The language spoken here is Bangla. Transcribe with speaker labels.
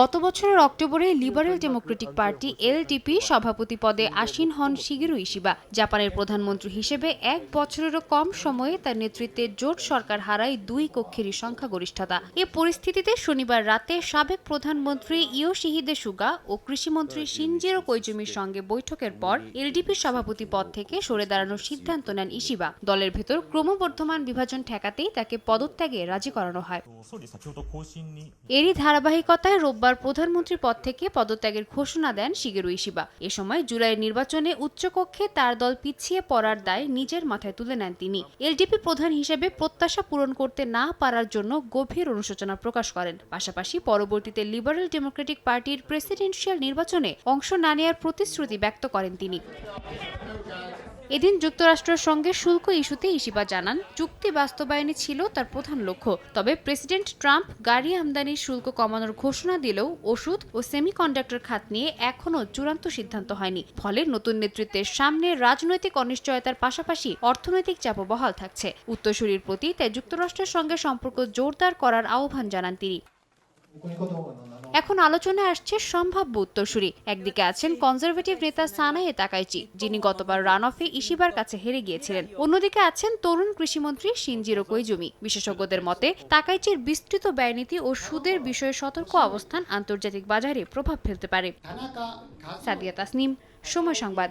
Speaker 1: গত বছরের অক্টোবরে লিবারেল ডেমোক্রেটিক পার্টি এলডিপি সভাপতি পদে আসীন হন শিগেরু ইশিবা। জাপানের প্রধানমন্ত্রী হিসেবে এক বছরেরও কম সময়ে তার নেতৃত্বে জোট সরকার হারায় দুই কক্ষেরই সংখ্যাগরিষ্ঠতা। এ পরিস্থিতিতে শনিবার রাতে সাবেক প্রধানমন্ত্রী ইয়োশিহিদে সুগা ও কৃষিমন্ত্রী শিনজেরো কৈজুমির সঙ্গে বৈঠকের পর এলডিপির সভাপতি পদ থেকে সরে দাঁড়ানোর সিদ্ধান্ত নেন ইশিবা। দলের ভেতর ক্রমবর্ধমান বিভাজন ঠেকাতেই তাকে পদত্যাগে রাজি করানো হয়।
Speaker 2: হয়।
Speaker 1: এরই ধারাবাহিকতায় রোববার প্রধানমন্ত্রীর পদ থেকে পদত্যাগের ঘোষণা দেন শিগেরু ইশিবা। এ সময় জুলাইয়ের নির্বাচনে উচ্চকক্ষে তার দল পিছিয়ে পড়ার দায় নিজের মাথায় তুলে নেন তিনি। এলডিপি প্রধান হিসেবে প্রত্যাশা পূরণ করতে না পারার জন্য গভীর অনুশোচনা প্রকাশ করেন। পাশাপাশি পরবর্তীতে লিবারেল ডেমোক্রেটিক পার্টির প্রেসিডেন্সিয়াল নির্বাচনে অংশ না নেয়ার প্রতিশ্রুতি ব্যক্ত করেন তিনি। এদিন যুক্তরাষ্ট্রের সঙ্গে শুল্ক ইস্যুতে ইশিবা জানান চুক্তি বাস্তবায়নে ছিল তার প্রধান লক্ষ্য। তবে প্রেসিডেন্ট ট্রাম্প গাড়ি আমদানির শুল্ক কমানোর ঘোষণা দিলেও ওষুধ ও সেমিকন্ডাক্টর খাত নিয়ে এখনও চূড়ান্ত সিদ্ধান্ত হয়নি। ফলে নতুন নেতৃত্বের সামনে রাজনৈতিক অনিশ্চয়তার পাশাপাশি অর্থনৈতিক চাপ বহাল থাকছে। উত্তরসূরির প্রতি তাই যুক্তরাষ্ট্রের সঙ্গে সম্পর্ক জোরদার করার আহ্বান জানান তিনি। এখন আলোচনায় আসছে সম্ভাব্য উত্তরসূরি। একদিকে আছেন কনজারভেটিভ নেতা সানাহে তাকাইচি, যিনি গতবার রান অফে ইশিবার কাছে হেরে গিয়েছিলেন। অন্যদিকে আছেন তরুণ কৃষিমন্ত্রী সিনজিরো কৈজুমি বিশেষজ্ঞদের মতে, তাকাইচির বিস্তৃত ব্যয়নীতি ও সুদের বিষয়ে সতর্ক অবস্থান আন্তর্জাতিক বাজারে প্রভাব ফেলতে পারে। সাদিয়া তাসনিম, সময় সংবাদ।